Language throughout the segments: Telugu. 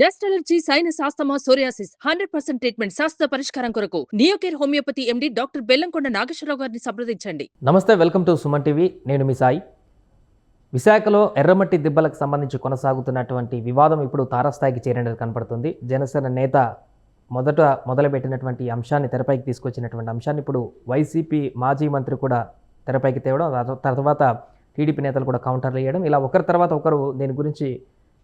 Dust allergy sinus asthma psoriasis hundred percent treatment శాస్త్ర పరిష్కారం కొరకు Neocare homeopathy MD doctor Bellamkonda Nageswararao గారిని సంప్రదించండి. నమస్తే వెల్కమ్ టు సుమన్ టీవీ. నేను మీ సాయి. విశాఖలో ఎర్రమట్టి దిబ్బలకు సంబంధించి కొనసాగుతున్నటువంటి వివాదం ఇప్పుడు తారస్థాయికి చేరినట్టు కనపడుతుంది. జనసేన నేత మొదట మొదలుపెట్టినటువంటి అంశాన్ని తెరపైకి తీసుకొచ్చినటువంటి అంశాన్ని ఇప్పుడు వైసీపీ మాజీ మంత్రి కూడా తెరపైకి తేవడం తర్వాత టీడీపీ నేతలు కూడా కౌంటర్లు వేయడం ఇలా ఒకరి తర్వాత ఒకరు దీని గురించి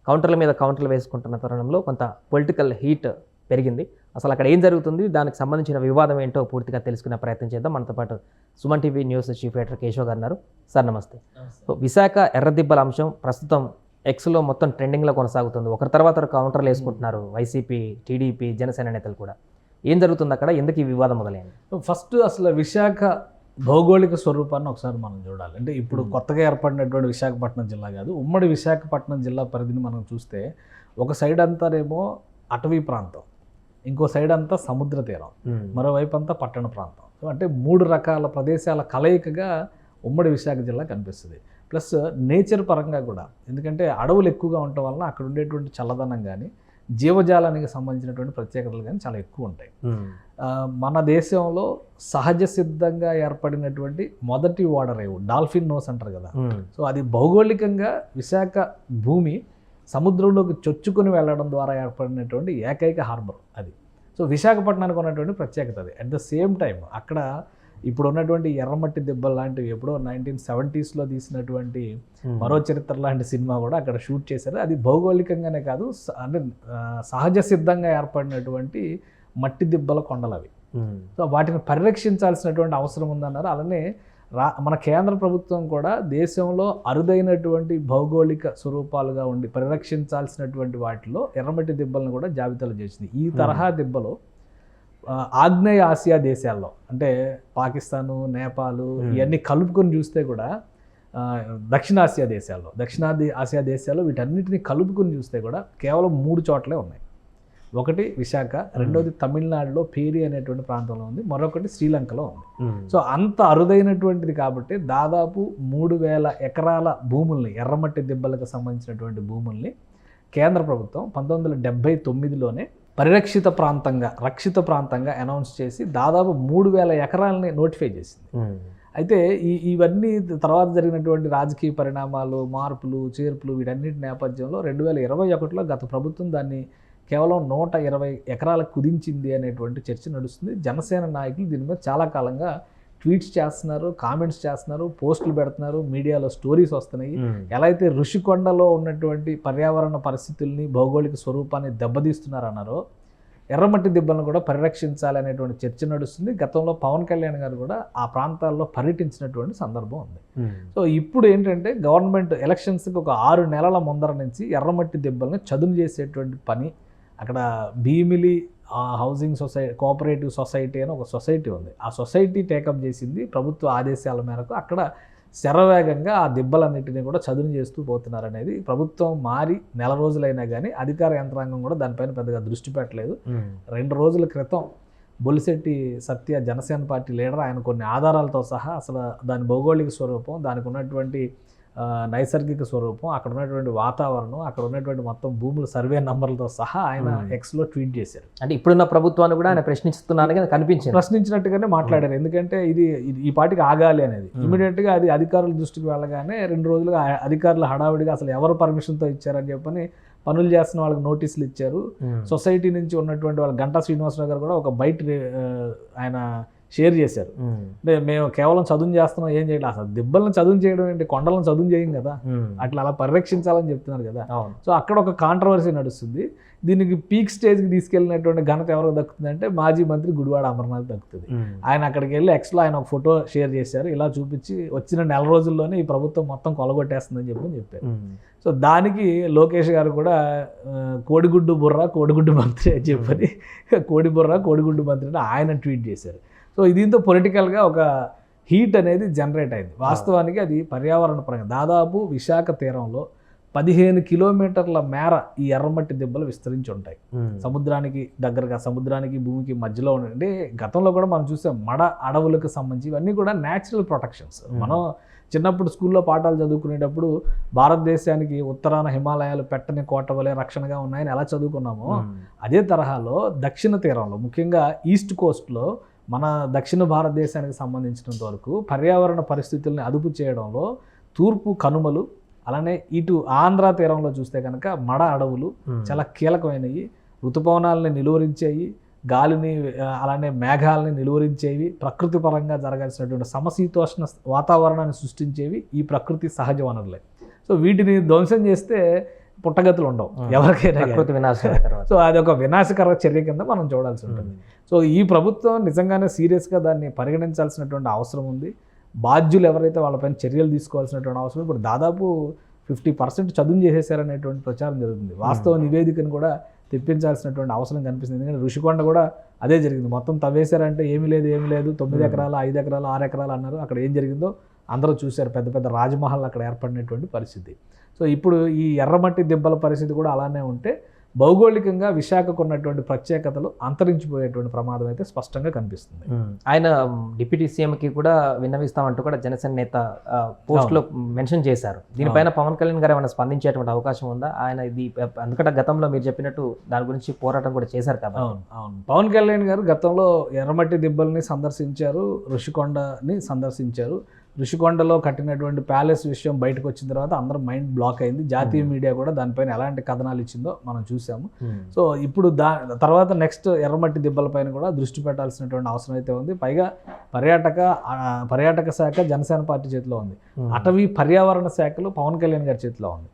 కౌంటర్ల మీద కౌంటర్లు వేసుకుంటున్న తరుణంలో కొంత పొలిటికల్ హీట్ పెరిగింది. అసలు అక్కడ ఏం జరుగుతుంది? దానికి సంబంధించిన వివాదం ఏంటో పూర్తిగా తెలుసుకునే ప్రయత్నం చేద్దాం. మనతో పాటు Suman TV news chief editor Keshav గారు ఉన్నారు. సార్ నమస్తే. సో విశాఖ ఎర్రదిబ్బల అంశం ప్రస్తుతం ఎక్స్లో మొత్తం ట్రెండింగ్లో కొనసాగుతుంది. ఒకరి తర్వాత కౌంటర్లు వేసుకుంటున్నారు వైసీపీ టీడీపీ జనసేన నేతలు కూడా. ఏం జరుగుతుంది అక్కడ? ఎందుకు ఈ వివాదం మొదలైంది? ఫస్ట్ అసలు విశాఖ భౌగోళిక స్వరూపాన్ని ఒకసారి మనం చూడాలి. అంటే ఇప్పుడు కొత్తగా ఏర్పడినటువంటి విశాఖపట్నం జిల్లా కాదు ఉమ్మడి విశాఖపట్నం జిల్లా పరిధిని మనం చూస్తే ఒక సైడ్ అంతానేమో అటవీ ప్రాంతం ఇంకో సైడ్ అంతా సముద్ర తీరం మరోవైపు అంతా పట్టణ ప్రాంతం. అంటే మూడు రకాల ప్రదేశాల కలయికగా ఉమ్మడి విశాఖ జిల్లా కనిపిస్తుంది. ప్లస్ నేచర్ పరంగా కూడా ఎందుకంటే అడవులు ఎక్కువగా ఉండటం వలన అక్కడ ఉండేటువంటి చల్లదనం కానీ జీవజాలానికి సంబంధించినటువంటి ప్రత్యేకతలు కానీ చాలా ఎక్కువ ఉంటాయి. మన దేశంలో సహజ సిద్ధంగా ఏర్పడినటువంటి మొదటి ఓడరేవు డాల్ఫిన్ నోస్ అంటారు కదా. సో అది భౌగోళికంగా విశాఖ భూమి సముద్రంలోకి చొచ్చుకొని వెళ్ళడం ద్వారా ఏర్పడినటువంటి ఏకైక హార్బర్ అది. సో విశాఖపట్నానికి ఉన్నటువంటి ప్రత్యేకత అది. అట్ ద సేమ్ టైం అక్కడ ఇప్పుడు ఉన్నటువంటి ఎర్రమట్టి దెబ్బలు లాంటివి ఎప్పుడో నైన్టీన్ సెవెంటీస్లో తీసినటువంటి మరో చరిత్ర లాంటి సినిమా కూడా అక్కడ షూట్ చేశారు. అది భౌగోళికంగానే కాదు అంటే సహజ సిద్ధంగా ఏర్పడినటువంటి మట్టి దిబ్బల కొండలు అవి సో వాటిని పరిరక్షించాల్సినటువంటి అవసరం ఉందన్నారు. అలానే రా మన కేంద్ర ప్రభుత్వం కూడా దేశంలో అరుదైనటువంటి భౌగోళిక స్వరూపాలుగా ఉండి పరిరక్షించాల్సినటువంటి వాటిలో ఎర్రమట్టి దిబ్బలను కూడా జాబితాలో చేసింది. ఈ తరహా దిబ్బలు ఆగ్నేయ ఆసియా దేశాల్లో అంటే పాకిస్తాను నేపాల్ ఇవన్నీ కలుపుకొని చూస్తే కూడా దక్షిణాసియా దేశాల్లో దక్షిణాది ఆసియా దేశాల్లో వీటన్నిటిని కలుపుకొని చూస్తే కూడా కేవలం మూడు చోట్లే ఉన్నాయి. ఒకటి విశాఖ రెండోది తమిళనాడులో పేరి అనేటువంటి ప్రాంతంలో ఉంది మరొకటి శ్రీలంకలో ఉంది. సో అంత అరుదైనటువంటిది కాబట్టి దాదాపు మూడు వేల ఎకరాల భూముల్ని ఎర్రమట్టి దిబ్బలకు సంబంధించినటువంటి భూముల్ని కేంద్ర ప్రభుత్వం పంతొమ్మిది వందల డెబ్బై తొమ్మిదిలోనే పరిరక్షిత ప్రాంతంగా రక్షిత ప్రాంతంగా అనౌన్స్ చేసి దాదాపు మూడు వేల ఎకరాలని నోటిఫై చేసింది. అయితే ఈ ఇవన్నీ తర్వాత జరిగినటువంటి రాజకీయ పరిణామాలు మార్పులు చేర్పులు వీటన్నిటి నేపథ్యంలో రెండు వేల ఇరవై ఒకటిలో గత ప్రభుత్వం దాన్ని కేవలం నూట ఇరవై ఎకరాలకు కుదించింది అనేటువంటి చర్చ నడుస్తుంది. జనసేన నాయకులు దీని మీద చాలా కాలంగా ట్వీట్స్ చేస్తున్నారు కామెంట్స్ చేస్తున్నారు పోస్టులు పెడుతున్నారు మీడియాలో స్టోరీస్ వస్తున్నాయి. ఎలా అయితే ఋషికొండలో ఉన్నటువంటి పర్యావరణ పరిస్థితుల్ని భౌగోళిక స్వరూపాన్ని దెబ్బతీస్తున్నారన్నారో ఎర్రమట్టి దిబ్బలను కూడా పరిరక్షించాలి అనేటువంటి చర్చ నడుస్తుంది. గతంలో పవన్ కళ్యాణ్ గారు కూడా ఆ ప్రాంతాల్లో పర్యటించినటువంటి సందర్భం ఉంది. సో ఇప్పుడు ఏంటంటే గవర్నమెంట్ ఎలక్షన్స్కి ఒక ఆరు నెలల ముందర నుంచి ఎర్రమట్టి దెబ్బల్ని చదును చేసేటువంటి పని అక్కడ భీమిలి ఆ హౌసింగ్ సొసైటీ కోఆపరేటివ్ సొసైటీ అని ఒక సొసైటీ ఉంది. ఆ సొసైటీ టేకప్ చేసింది ప్రభుత్వ ఆదేశాల మేరకు. అక్కడ శరవేగంగా ఆ దెబ్బలన్నింటినీ కూడా చదును చేస్తూ పోతున్నారు అనేది ప్రభుత్వం మారి నెల రోజులైనా కానీ అధికార యంత్రాంగం కూడా దానిపైన పెద్దగా దృష్టి పెట్టలేదు. రెండు రోజుల క్రితం బొలిశెట్టి సత్య జనసేన పార్టీ లీడర్ ఆయన కొన్ని ఆధారాలతో సహా అసలు దాని భౌగోళిక స్వరూపం దానికి ఉన్నటువంటి నైసర్గిక స్వరూపం అక్కడ ఉన్నటువంటి వాతావరణం అక్కడ ఉన్నటువంటి మొత్తం భూముల సర్వే నంబర్లతో సహా ఆయన. ఎక్స్లో ట్వీట్ చేశారు. అంటే ఇప్పుడున్న ప్రభుత్వాన్ని కూడా ఆయన ప్రశ్నిస్తున్నాను కనిపించింది. ప్రశ్నించినట్టుగానే మాట్లాడారు. ఎందుకంటే ఇది ఈ పాటికి ఆగాలి అనేది. ఇమీడియట్గా అది అధికారుల దృష్టికి వెళ్ళగానే రెండు రోజులుగా అధికారులు హడావిడిగా అసలు ఎవరు పర్మిషన్తో ఇచ్చారని చెప్పని పనులు చేస్తున్న వాళ్ళకి నోటీసులు ఇచ్చారు. సొసైటీ నుంచి ఉన్నటువంటి వాళ్ళ గంటా శ్రీనివాసరావు గారు కూడా ఒక బయట ఆయన షేర్ చేశారు. అంటే మేము కేవలం చదువు చేస్తున్నాం ఏం చేయలేదు అసలు దిబ్బలను చదువు చేయడం ఏంటి? కొండలను చదువు చేయం కదా. అట్లా అలా పరిరక్షించాలని చెప్తున్నారు కదా. సో అక్కడ ఒక కాంట్రవర్సీ నడుస్తుంది. దీనికి పీక్ స్టేజ్కి తీసుకెళ్ళినటువంటి ఘనత ఎవరికి దక్కుతుంది అంటే మాజీ మంత్రి గుడివాడ అమర్నాథ్ దక్కుతుంది. ఆయన అక్కడికి వెళ్ళి ఎక్స్లో ఆయన ఒక ఫోటో షేర్ చేశారు. ఇలా చూపించి వచ్చిన నెల రోజుల్లోనే ఈ ప్రభుత్వం మొత్తం కొలగొట్టేస్తుందని చెప్పి చెప్పారు. సో దానికి లోకేష్ గారు కూడా కోడిగుడ్డు బుర్ర కోడిగుడ్డు మంత్రి అని చెప్పని కోడి బుర్ర కోడిగుడ్డు మంత్రి అని ఆయన ట్వీట్ చేశారు. సో దీంతో పొలిటికల్గా ఒక హీట్ అనేది జనరేట్ అయింది. వాస్తవానికి అది పర్యావరణ పరంగా దాదాపు విశాఖ తీరంలో పదిహేను కిలోమీటర్ల మేర ఈ ఎర్రమట్టి దెబ్బలు విస్తరించి ఉంటాయి సముద్రానికి దగ్గరగా సముద్రానికి భూమికి మధ్యలో ఉండే గతంలో కూడా మనం చూసాం మడ అడవులకు సంబంధించి ఇవన్నీ కూడా న్యాచురల్ ప్రొటెక్షన్స్. మనం చిన్నప్పుడు స్కూల్లో పాఠాలు చదువుకునేటప్పుడు భారతదేశానికి ఉత్తరాన హిమాలయాలు పెట్టని కోట వలె రక్షణగా ఉన్నాయని ఎలా చదువుకున్నామో అదే తరహాలో దక్షిణ తీరంలో ముఖ్యంగా ఈస్ట్ కోస్ట్లో మన దక్షిణ భారతదేశానికి సంబంధించినంత వరకు పర్యావరణ పరిస్థితుల్ని అదుపు చేయడంలో తూర్పు కనుమలు అలానే ఇటు ఆంధ్ర తీరంలో చూస్తే కనుక మడ అడవులు చాలా కీలకమైనవి. ఋతుపవనాలని నిలువరించేవి గాలిని అలానే మేఘాలని నిలువరించేవి ప్రకృతి పరంగా జరగాల్సినటువంటి సమశీతోష్ణ వాతావరణాన్ని సృష్టించేవి ఈ ప్రకృతి సహజ వనరులే. సో వీటిని ధ్వంసం చేస్తే పుట్టగతులు ఉండవు. ఎవరికైనా తర్వాత. సో అది ఒక వినాశకర చర్య కింద మనం చూడాల్సి ఉంటుంది. సో ఈ ప్రభుత్వం నిజంగానే సీరియస్గా దాన్ని పరిగణించాల్సినటువంటి అవసరం ఉంది. బాధ్యులు ఎవరైతే వాళ్ళపైన చర్యలు తీసుకోవాల్సినటువంటి అవసరం ఇప్పుడు దాదాపు ఫిఫ్టీ పర్సెంట్ చదువు చేసేసారనేటువంటి ప్రచారం జరుగుతుంది. వాస్తవ నివేదికను కూడా తెప్పించాల్సినటువంటి అవసరం కనిపిస్తుంది. ఎందుకంటే ఋషికొండ కూడా అదే జరిగింది. మొత్తం తవ్వేశారంటే ఏమీ లేదు ఏమీ లేదు. తొమ్మిది. ఎకరాలు ఐదు ఎకరాలు ఆరు ఎకరాలు అన్నారు. అక్కడ ఏం జరిగిందో అందరూ చూశారు పెద్ద పెద్ద రాజమహల్ అక్కడ ఏర్పడినటువంటి పరిస్థితి. సో ఇప్పుడు ఈ ఎర్రమట్టి దెబ్బల పరిస్థితి కూడా అలానే ఉంటే భౌగోళికంగా విశాఖకు ఉన్నటువంటి ప్రత్యేకతలు అంతరించిపోయేటువంటి ప్రమాదం అయితే స్పష్టంగా కనిపిస్తుంది. ఆయన డిప్యూటీ సీఎంకి కూడా విన్నవిస్తామంటూ కూడా జనసేన నేత పోస్ట్లో మెన్షన్ చేశారు. దీనిపైన పవన్ కళ్యాణ్ గారు ఏమైనా స్పందించేటువంటి అవకాశం ఉందా? ఆయన ఇది ఎందుకంటే గతంలో మీరు చెప్పినట్టు దాని గురించి పోరాటం కూడా చేశారు కాబట్టి. అవును అవును. పవన్ కళ్యాణ్ గారు గతంలో ఎర్రమట్టి దిబ్బల్ని సందర్శించారు ఋషికొండని సందర్శించారు. ఋషికొండలో కట్టినటువంటి ప్యాలెస్ విషయం బయటకు వచ్చిన తర్వాత అందరం మైండ్ బ్లాక్ అయింది జాతీయ Hmm. మీడియా కూడా దానిపైన ఎలాంటి కథనాలు ఇచ్చిందో మనం చూసాము ఉమ్. సో ఇప్పుడు దా తర్వాత నెక్స్ట్ ఎర్రమట్టి దిబ్బలపైన కూడా దృష్టి పెట్టాల్సినటువంటి అవసరం అయితే ఉంది పైగా పర్యాటక పర్యాటక శాఖ జనసేన పార్టీ చేతిలో ఉంది ఉమ్. అటవీ పర్యావరణ శాఖలు పవన్ కళ్యాణ్ గారి చేతిలో ఉంది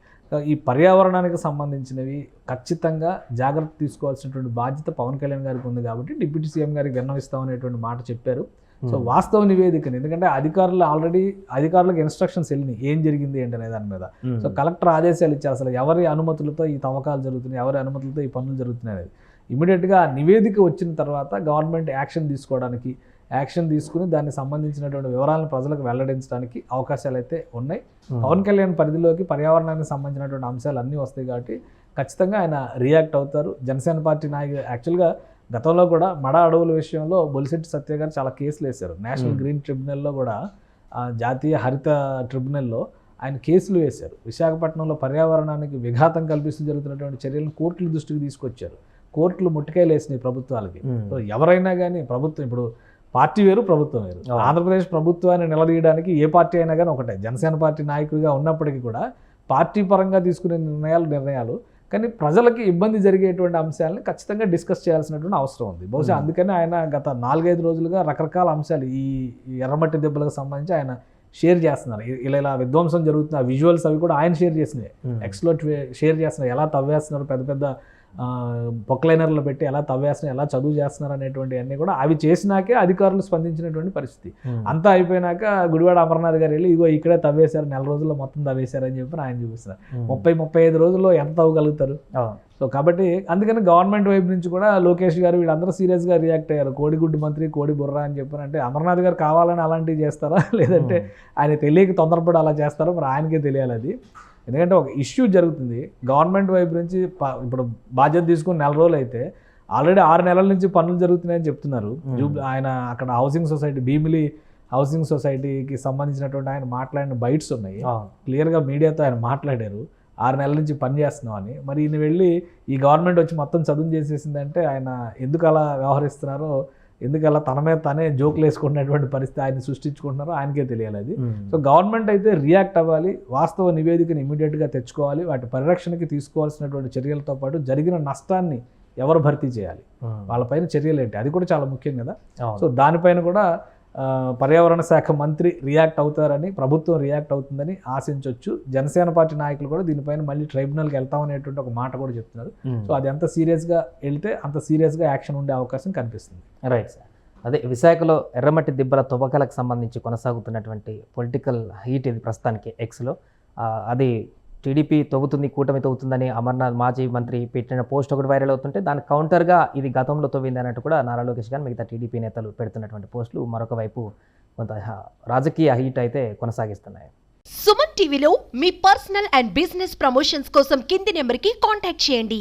ఈ పర్యావరణానికి సంబంధించినవి ఖచ్చితంగా జాగ్రత్త తీసుకోవాల్సినటువంటి బాధ్యత పవన్ కళ్యాణ్ గారికి ఉంది కాబట్టి డిప్యూటీ సీఎం గారికి విన్నవిస్తామనేటువంటి మాట చెప్పారు సో ఉమ్. వాస్తవ నివేదికని ఎందుకంటే అధికారులు ఆల్రెడీ అధికారులకు ఇన్స్ట్రక్షన్స్ వెళ్ళినాయి ఏం జరిగింది ఏంటి అనే దాని మీద ఉమ్. సో కలెక్టర్ ఆదేశాలు ఇచ్చారు అసలు ఎవరి అనుమతులతో ఈ తవ్వకాలు జరుగుతున్నాయి ఎవరి అనుమతులతో ఈ పనులు జరుగుతున్నాయి అనేది ఇమీడియట్గా నివేదిక వచ్చిన తర్వాత గవర్నమెంట్ యాక్షన్ తీసుకోవడానికి యాక్షన్ తీసుకుని దానికి సంబంధించినటువంటి వివరాలను ప్రజలకు వెల్లడించడానికి అవకాశాలు అయితే ఉన్నాయి ఉమ్. పవన్ కళ్యాణ్ పరిధిలోకి పర్యావరణానికి సంబంధించినటువంటి అంశాలు అన్నీ వస్తాయి కాబట్టి ఖచ్చితంగా ఆయన రియాక్ట్ అవుతారు జనసేన పార్టీ నాయకులు యాక్చువల్గా గతంలో కూడా మడ అడవుల విషయంలో బొలిశెట్టి సత్య గారు చాలా కేసులు వేశారు నేషనల్. గ్రీన్ ట్రిబ్యునల్లో కూడా జాతీయ హరిత ట్రిబ్యునల్లో ఆయన కేసులు వేశారు విశాఖపట్నంలో పర్యావరణానికి విఘాతం కల్పిస్తూ జరుగుతున్నటువంటి చర్యలను కోర్టుల దృష్టికి తీసుకొచ్చారు కోర్టులు ముట్టికాయలు వేసినాయి ప్రభుత్వాలకి. సో ఎవరైనా కానీ ప్రభుత్వం ఇప్పుడు పార్టీ వేరు ప్రభుత్వం వేరు. ఆంధ్రప్రదేశ్ ప్రభుత్వాన్ని నిలదీయడానికి ఏ పార్టీ అయినా కానీ ఒకటే జనసేన పార్టీ నాయకుడిగా ఉన్నప్పటికీ కూడా పార్టీ పరంగా తీసుకునే నిర్ణయాలు నిర్ణయాలు కానీ ప్రజలకి ఇబ్బంది జరిగేటువంటి అంశాలని ఖచ్చితంగా డిస్కస్ చేయాల్సినటువంటి అవసరం ఉంది. బహుశా. అందుకని ఆయన గత నాలుగైదు రోజులుగా రకరకాల అంశాలు ఈ ఎర్రమట్టి దెబ్బలకు సంబంధించి ఆయన షేర్ చేస్తున్నారు. ఇలా ఇలా విధ్వంసం జరుగుతున్న విజువల్స్ అవి కూడా ఆయన షేర్ చేసినాయి. ఎక్స్లో షేర్ చేస్తున్నారు. ఎలా తవ్వేస్తున్నారు? పెద్ద పెద్ద పొక్లైనర్లు పెట్టి ఎలా తవ్వేస్తున్నారు ఎలా చదువు చేస్తున్నారు అనేటువంటి అన్నీ కూడా అవి చేసినాకే అధికారులు స్పందించినటువంటి పరిస్థితి. అంతా అయిపోయినాక గుడివాడ అమర్నాథ్ గారు వెళ్ళి ఇగో ఇక్కడే తవ్వేశారు నెల రోజుల్లో మొత్తం తవ్వేశారు అని చెప్పి ఆయన చూపిస్తున్నారు ఉమ్. ముప్పై ముప్పై ఐదు రోజుల్లో ఎంత తవ్వగలుగుతారు. సో కాబట్టి అందుకని గవర్నమెంట్ వైపు నుంచి కూడా లోకేష్ గారు వీళ్ళందరూ సీరియస్గా రియాక్ట్ అయ్యారు కోడిగుడ్డు మంత్రి కోడి బుర్ర అని చెప్పారు అంటే అమర్నాథ్ గారు కావాలని అలాంటివి చేస్తారా లేదంటే. ఆయన తెలియక తొందరపడి అలా చేస్తారో మరి ఆయనకే తెలియాలి అది ఎందుకంటే ఒక ఇష్యూ జరుగుతుంది. గవర్నమెంట్ వైపు నుంచి ఇప్పుడు బాధ్యత తీసుకుని నెల రోజులు అయితే ఆల్రెడీ ఆరు నెలల నుంచి పనులు జరుగుతున్నాయని చెప్తున్నారు. ఆయన అక్కడ హౌసింగ్ సొసైటీ భీమిలి హౌసింగ్ సొసైటీకి సంబంధించినటువంటి ఆయన మాట్లాడిన బైట్స్ ఉన్నాయి. క్లియర్గా మీడియాతో ఆయన మాట్లాడారు. ఆరు నెలల నుంచి పని చేస్తున్నాం అని. మరి ఈయన వెళ్ళి ఈ గవర్నమెంట్ వచ్చి మొత్తం చదువు చేసేసిందంటే ఆయన ఎందుకు అలా వ్యవహరిస్తున్నారో ఎందుకు అలా తన మీద తనే జోకులు వేసుకున్నటువంటి పరిస్థితి ఆయన సృష్టించుకుంటున్నారో ఆయనకే తెలియాలి అది ఉమ్. సో గవర్నమెంట్ అయితే రియాక్ట్ అవ్వాలి వాస్తవ నివేదికను ఇమీడియట్గా తెచ్చుకోవాలి వాటి పరిరక్షణకి తీసుకోవాల్సినటువంటి చర్యలతో పాటు జరిగిన నష్టాన్ని ఎవరు భర్తీ చేయాలి ఉమ్. వాళ్ళపైన చర్యలు ఏంటి అది కూడా చాలా ముఖ్యం కదా. సో దానిపైన కూడా పర్యావరణ శాఖ మంత్రి రియాక్ట్ అవుతారని ప్రభుత్వం రియాక్ట్ అవుతుందని ఆశించవచ్చు జనసేన పార్టీ నాయకులు కూడా దీనిపైన మళ్ళీ ట్రైబ్యునల్కి వెళ్తామనేటువంటి ఒక మాట కూడా చెప్తున్నారు. సో అది ఎంత సీరియస్గా వెళ్తే అంత సీరియస్గా యాక్షన్ ఉండే అవకాశం కనిపిస్తుంది. Right sir. అదే విశాఖలో ఎర్రమట్టి దిబ్బల తుబకాలకు సంబంధించి కొనసాగుతున్నటువంటి పొలిటికల్ హీట్ ఇది ప్రస్తుతానికి ఎక్స్లో అది టీడీపీ తవ్వుతుంది కూటమి తవ్వుతుందని అమర్నాథ్ మాజీ మంత్రి పెట్టిన పోస్ట్ ఒకటి వైరల్ అవుతుంటే దాని కౌంటర్గా ఇది గతంలో తవ్వింది అన్నట్టు కూడా నారా లోకేష్ గారు మిగతా టీడీపీ నేతలు పెడుతున్నటువంటి పోస్టులు మరొక వైపు కొంత రాజకీయ హీట్ అయితే కొనసాగిస్తున్నాయి. సుమన్ టీవీలో మీ పర్సనల్ అండ్ బిజినెస్ ప్రమోషన్స్ కోసం కింది నెంబర్కి కాంటాక్ట్ చేయండి.